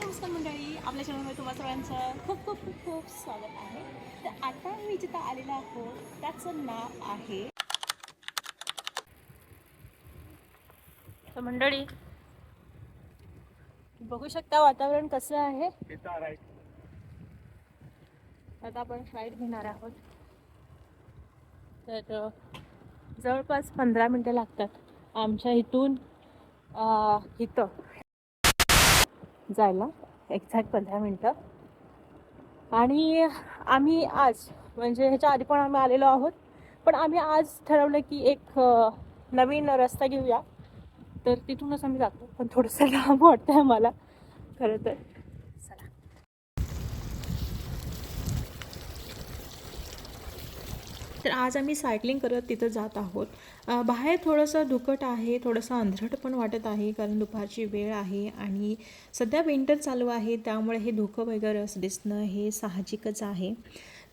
नमस्कार मंडळी. आपल्या चॅनलमध्ये तुम्हा सर्वांचं खूप खूप खूप खूप स्वागत आहे. तर आता मी जिथं आलेलो आहोत त्याचं नाव आहे. तर मंडळी बघू शकता वातावरण कसं आहे? आता आपण फ्लाईट घेणार आहोत. तर जवळपास पंधरा मिनटं लागतात आमच्या इथून इथं. जायला. एक्झॅक्ट पंधरा मिनटं. आणि आम्ही आज म्हणजे ह्याच्या आधी पण आम्ही आलेलो आहोत. पण आम्ही आज ठरवलं की एक नवीन रस्ता घेऊया. तर तिथूनच आम्ही जातो. पण थोडंसं लांब वाटतं आहे मला खरं तर. तर आज आम्ही सायकलिंग करत तिथं जात आहोत. बाहेर थोडंसं धुकट आहे थोडंसं अंधरट पण वाटत आहे कारण दुपारची वेळ आहे आणि सध्या विंटर चालू आहे त्यामुळे हे धुकं वगैरे असं दिसणं हे साहजिकच आहे.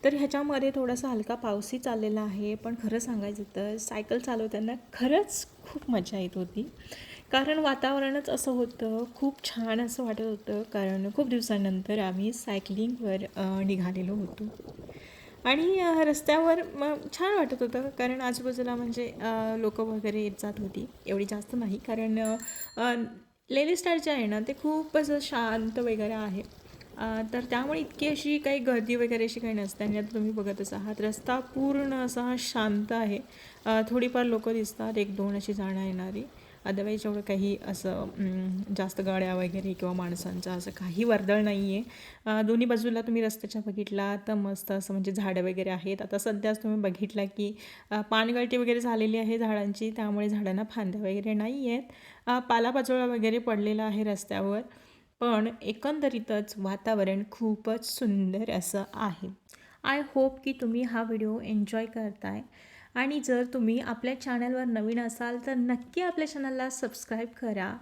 तर ह्याच्यामध्ये थोडासा हलका पाऊसही चाललेला आहे पण खरं सांगायचं तर सायकल चालवताना खरंच खूप मजा येत होती. कारण वातावरणच असं होतं खूप छान असं वाटत होतं कारण खूप दिवसानंतर आम्ही सायकलिंगवर निघालेलो होतो. आणि रस्त्यावर मग छान वाटत होतं कारण आजूबाजूला म्हणजे लोक वगैरे येत जात होती एवढी जास्त नाही कारण अ, लेली स्टार जे आहे ना ते खूप असं शांत वगैरे आहे. तर त्यामुळे इतकी अशी काही गर्दी वगैरे अशी काही नसते आणि आता तुम्ही बघतच आहात रस्ता पूर्ण असा शांत आहे. थोडीफार लोकं दिसतात एक दोन अशी जाणं येणारी. अदरवाईज एवढं काही असं जास्त गाड्या वगैरे किंवा माणसांचं असं काही वर्दळ नाही आहे दोन्ही बाजूला तुम्ही रस्त्याच्या बघितला तर मस्त असं म्हणजे झाडं वगैरे आहेत. आता सध्याच तुम्ही बघितला की अ, पानगळती वगैरे झालेली आहे झाडांची त्यामुळे झाडांना फांद्या वगैरे नाही आहेत पालापाचोळा वगैरे पडलेला आहे रस्त्यावर. पण एकंदरीतच वातावरण खूपच सुंदर असं आहे. आय होप की तुम्ही हा व्हिडिओ एन्जॉय करताय. आणि जर तुम्ही आपल्या चॅनलवर नवीन असाल तर नक्की आपल्या चॅनलला सबस्क्राईब करा.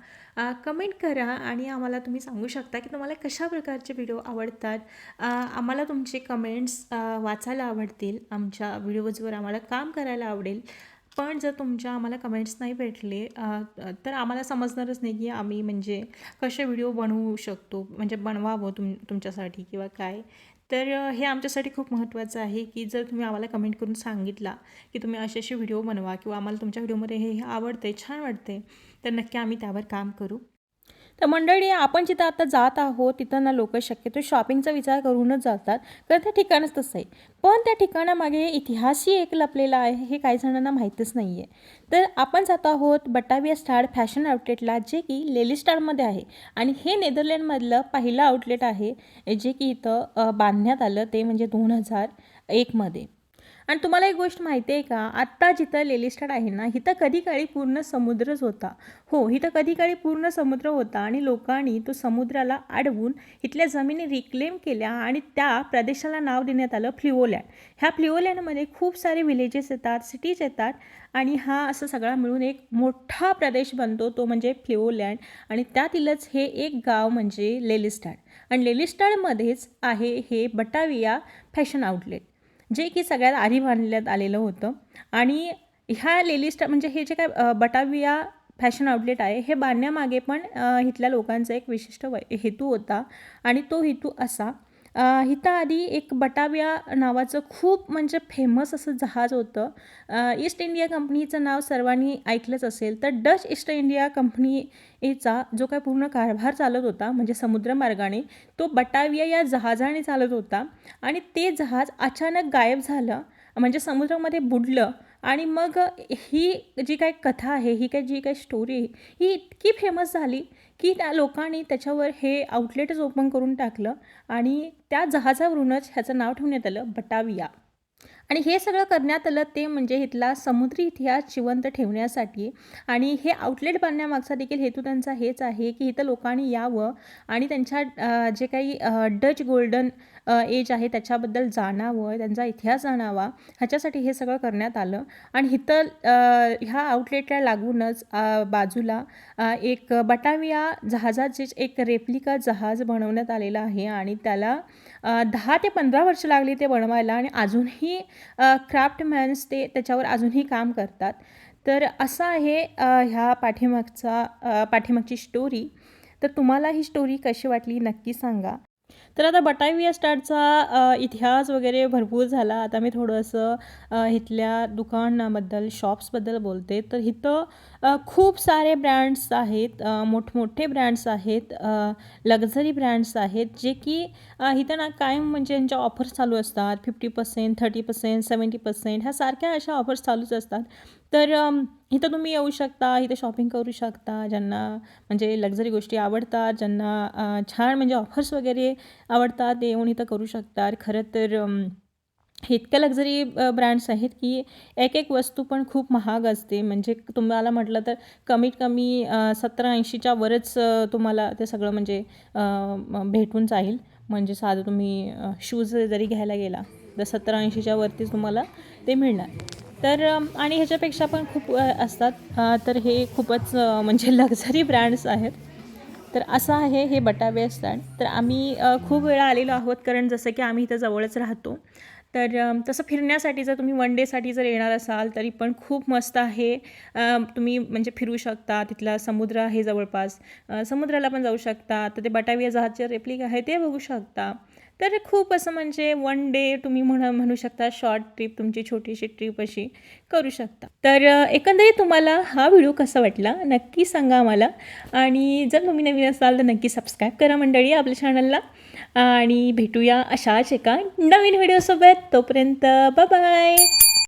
कमेंट करा आणि आम्हाला तुम्ही सांगू शकता की तुम्हाला कशा प्रकारचे व्हिडिओ आवडतात. आम्हाला तुमचे कमेंट्स वाचायला आवडतील. आमच्या व्हिडिओजवर आम्हाला काम करायला आवडेल. पण जर तुमच्या आम्हाला कमेंट्स नाही भेटले तर आम्हाला समजणारच नाही की आम्ही म्हणजे कसे व्हिडिओ बनवू शकतो म्हणजे बनवावं तुम तुमच्यासाठी किंवा काय. तर हे आमच्यासाठी खूप महत्त्वाचं आहे की जर तुम्ही आम्हाला कमेंट करून सांगितला की तुम्ही असे असे व्हिडिओ बनवा किंवा आम्हाला तुमच्या व्हिडिओमध्ये हे हे आवडते छान वाटते तर नक्की आम्ही त्यावर काम करू. तर मंडळी आपण जिथं आता जात आहोत तिथं ना लोक शक्यतो शॉपिंगचा विचार करूनच जातात. कारण त्या ठिकाणच तसं आहे. पण त्या ठिकाणामागे इतिहासही एक लपलेला आहे हे काही जणांना माहीतच नाही आहे तर आपण जात आहोत बटाविया स्टार फॅशन आउटलेटला जे की लेली स्टारमध्ये आहे. आणि हे नेदरलँडमधलं पहिलं आउटलेट आहे जे की इथं बांधण्यात आलं ते म्हणजे दोन हजार एकमध्ये आणि तुम्हाला एक गोष्ट माहिती आहे का? आत्ता जिथं लेलिस्टाड आहे ना इथं कधी काळी पूर्ण समुद्रच होता. हो इथं कधी काळी पूर्ण समुद्र होता आणि लोकांनी तो समुद्राला अडवून इथल्या जमिनी रिक्लेम केल्या आणि त्या प्रदेशाला नाव देण्यात आलं फ्लिओलँड ह्या फ्लिओलँडमध्ये खूप सारे विलेजेस येतात सिटीज येतात आणि हा असं सगळा मिळून एक मोठा प्रदेश बनतो तो म्हणजे फ्लिओलँड आणि त्यातीलच हे एक गाव म्हणजे लेलिस्टाड. आणि लेलिस्टाडमध्येच आहे हे बटाविया फॅशन आउटलेट. जे की सगळ्यात आधी बांधण्यात आलेलं होतं. आणि ह्या लेलिस्ट म्हणजे हे जे काय बटाविया फॅशन आउटलेट आहे हे बांधण्यामागे पण इथल्या लोकांचा एक विशिष्ट वै हेतू होता. आणि तो हेतू असा अ, आधी एक बटाविया नावाचं खूप म्हणजे फेमस असं जहाज होतं. ईस्ट इंडिया कंपनीचं नाव सर्वांनी ऐकलंच असेल तर डच ईस्ट इंडिया कंपनीचा जो काय पूर्ण कारभार चालत होता म्हणजे समुद्रमार्गाने तो बटाविया या जहाजाने चालत होता. आणि ते जहाज अचानक गायब झालं म्हणजे समुद्रामध्ये बुडलं आणि मग ही जी काही कथा आहे ही काही जी काही स्टोरी आहे ही इतकी फेमस झाली की त्या लोकांनी त्याच्यावर हे आउटलेटच ओपन करून टाकलं आणि त्या जहाजावरूनच ह्याचं नाव ठेवण्यात आलं बटाविया. आणि हे सगळं करण्यात आलं ते म्हणजे इथला समुद्री इतिहास जिवंत ठेवण्यासाठी आणि हे आउटलेट बांधण्यामागचा देखील हेतू त्यांचा हेच आहे की इथं लोकांनी यावं आणि त्यांच्या जे काही डच गोल्डन एज आहे त्याच्याबद्दल जाणावं त्यांचा इतिहास जाणावा ह्याच्यासाठी हे सगळं करण्यात आलं. आणि इथं ह्या आउटलेटला लागूनच बाजूला एक बटाविया जहाजाचे एक रेप्लिका जहाज बनवण्यात आलेला आहे आणि त्याला दहा ते पंधरा वर्ष लागली ते बनवायला आणि अजूनही क्राफ्टमॅन्स ते त्याच्यावर अजूनही काम करतात. तर असं आहे ह्या पाठीमागचा पाठीमागची स्टोरी तर तुम्हाला ही स्टोरी कशी वाटली नक्की सांगा. तर आता बटाविया स्टार्टचा इतिहास वगैरे भरपूर झाला. आता मी थोडंसं इथल्या दुकानाबद्दल शॉप्सबद्दल बोलते. तर इथं खूप सारे ब्रँड्स आहेत. मोठमोठे ब्रँड्स आहेत. लक्झरी ब्रँड्स आहेत. जे की इथं ना कायम म्हणजे यांच्या ऑफर्स चालू असतात fifty percent thirty percent seventy percent ह्या सारख्या अशा ऑफर्स चालूच असतात. तर इथं तुम्ही येऊ शकता इथं शॉपिंग करू शकता ज्यांना म्हणजे लक्झरी गोष्टी आवडतात ज्यांना छान म्हणजे ऑफर्स वगैरे आवडतात ते येऊन इथं करू शकतात. खरं तर इतक्या लक्झरी ब्रँड्स आहेत की एक एक वस्तू पण खूप महाग असते. म्हणजे तुम्हाला म्हटलं तर कमीत कमी सतरा ऐंशीच्या वरच तुम्हाला ते सगळं म्हणजे भेटून जाईल. म्हणजे साधं तुम्ही शूज जरी घ्यायला गेला तर सतरा ऐंशीच्या वरतीच तुम्हाला ते मिळणार. तर आणि ह्याच्यापेक्षा पण खूप असतात. तर हे खूपच म्हणजे लक्झरी ब्रँड्स आहेत. तर असं आहे हे बटावे स्टँड. तर आम्ही खूप वेळा आलेलो आहोत कारण जसं की आम्ही इथं जवळच राहतो. तर तसं फिरण्यासाठी जर तुम्ही वन डेसाठी जर येणार असाल तरी पण खूप मस्त आहे. तुम्ही म्हणजे फिरू शकता. तिथला समुद्र आहे जवळपास. समुद्राला पण जाऊ शकता. तर ते बटाविया जहाजचे रेप्लिक आहे ते बघू शकता. तर खूप असं म्हणजे वन डे तुम्ही म्हण म्हणू शकता शॉर्ट ट्रिप तुमची छोटीशी ट्रिप अशी करू शकता. तर एकंदरीत तुम्हाला हा व्हिडिओ कसा वाटला नक्की सांगा मला आणि जर तुम्ही नवीन असाल तर नक्की सबस्क्राईब करा मंडळी आपल्या चॅनलला आणि भेटूया अशाच एका नवीन व्हिडिओसोबत तोपर्यंत बाय